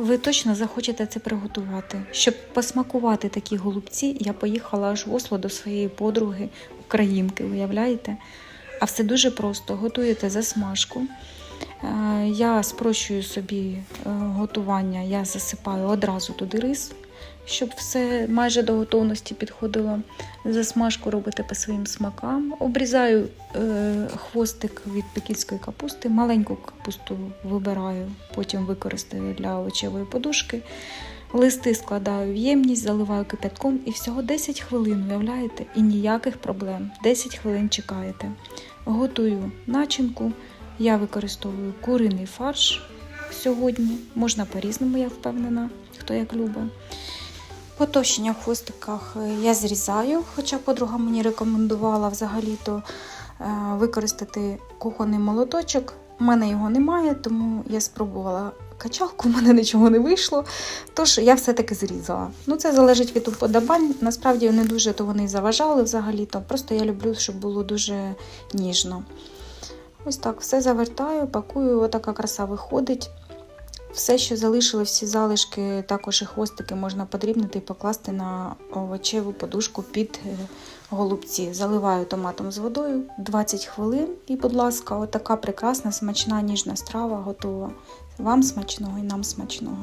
Ви точно захочете це приготувати. Щоб посмакувати такі голубці, я поїхала аж в Осло до своєї подруги, українки, уявляєте? А все дуже просто. Готуєте засмажку. Е, Я спрощую собі е, готування, я засипаю одразу туди рис, щоб все майже до готовності підходило. Засмажку робите по своїм смакам. Обрізаю е, хвостик від пекінської капусти, маленьку капусту вибираю, потім використаю для овочевої подушки. Листи складаю в ємність, заливаю кипятком і всього 10 хвилин, уявляєте? І ніяких проблем. 10 хвилин чекаєте. Готую начинку. Я використовую куриний фарш сьогодні. Можна по-різному, я впевнена, хто як любить. Потовщення в хвостиках е, я зрізаю, хоча подруга мені рекомендувала взагалі-то е, використати кухонний молоточок. У мене його немає, тому я спробувала качалку, в мене нічого не вийшло. Тож я все-таки зрізала. Ну, це залежить від уподобань. Насправді не дуже то вони заважали взагалі-то. Просто я люблю, щоб було дуже ніжно. Ось так все завертаю, пакую, отака краса виходить. Все, що залишили, всі залишки, також і хвостики можна подрібнити і покласти на овочеву подушку під е, голубці. Заливаю томатом з водою 20 хвилин. І, будь ласка, отака прекрасна, смачна, ніжна страва готова. Вам смачного і нам смачного.